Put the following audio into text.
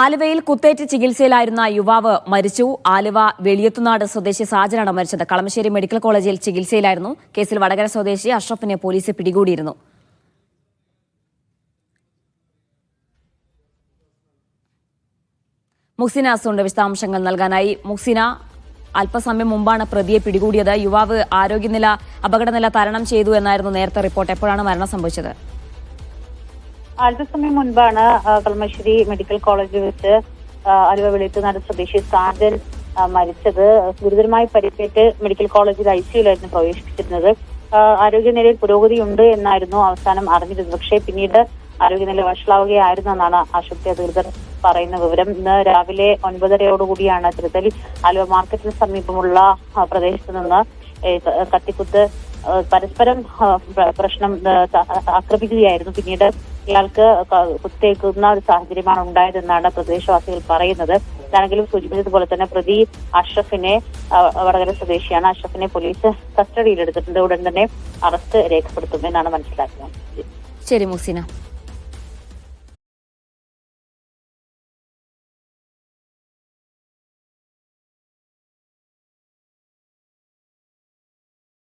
ആലുവയിൽ കുത്തേറ്റ് ചികിത്സയിലായിരുന്ന യുവാവ് മരിച്ചു. ആലുവ വെളിയത്തുനാട് സ്വദേശി സാജനാണ് മരിച്ചത്. കളമശ്ശേരി മെഡിക്കൽ കോളേജിൽ ചികിത്സയിലായിരുന്നു. കേസിൽ വടകര സ്വദേശി അഷ്റഫിനെ പോലീസ് പിടികൂടിയിരുന്നു. മുഹ്സിന അസുണ്ട് വിശദാംശങ്ങൾ നൽകാനായി. മുഹ്സിന അല്പസമയം മുമ്പാണ് പ്രതിയെ പിടികൂടിയത്. യുവാവ് ആരോഗ്യനില അപകടനില തരണം ചെയ്തു എന്നായിരുന്നു നേരത്തെ റിപ്പോർട്ട്. എപ്പോഴാണ് മരണം സംഭവിച്ചത്? അല്പസമയം മുൻപാണ് കളമശ്ശേരി മെഡിക്കൽ കോളേജിൽ വെച്ച് അലുവ വെളിയത്തുനാട് സ്വദേശി സാജൻ മരിച്ചത്. ഗുരുതരമായി പരിക്കേറ്റ് മെഡിക്കൽ കോളേജിൽ ഐ സിയുലായിരുന്നു പ്രവേശിപ്പിച്ചിരുന്നത്. ആരോഗ്യനിലയിൽ പുരോഗതിയുണ്ട് എന്നായിരുന്നു അവസാനം അറിഞ്ഞിരുന്നത്. പക്ഷേ പിന്നീട് ആരോഗ്യനില വഷളാവുകയായിരുന്നു എന്നാണ് ആശുപത്രി അധികൃതർ പറയുന്ന വിവരം. ഇന്ന് രാവിലെ ഒൻപതരയോടുകൂടിയാണ് തിരുത്തലി ആലുവ മാർക്കറ്റിന് സമീപമുള്ള പ്രദേശത്ത് നിന്ന് കത്തിക്കുത്ത് പരസ്പരം പ്രശ്നം ആക്രമിക്കുകയായിരുന്നു. പിന്നീട് ഇയാൾക്ക് കുത്തേക്കുന്ന ഒരു സാഹചര്യമാണ് ഉണ്ടായതെന്നാണ് പ്രദേശവാസികൾ പറയുന്നത്. ഇതാണെങ്കിലും സൂചിപ്പിച്ചതുപോലെ തന്നെ പ്രതി അഷ്റഫിനെ വടകര സ്വദേശിയാണ്. അഷ്റഫിനെ പോലീസ് കസ്റ്റഡിയിലെടുത്തിട്ടുണ്ട്. ഉടൻ തന്നെ അറസ്റ്റ് രേഖപ്പെടുത്തും എന്നാണ് മനസ്സിലാക്കുന്നത്. ശരി മുഹ്സിന.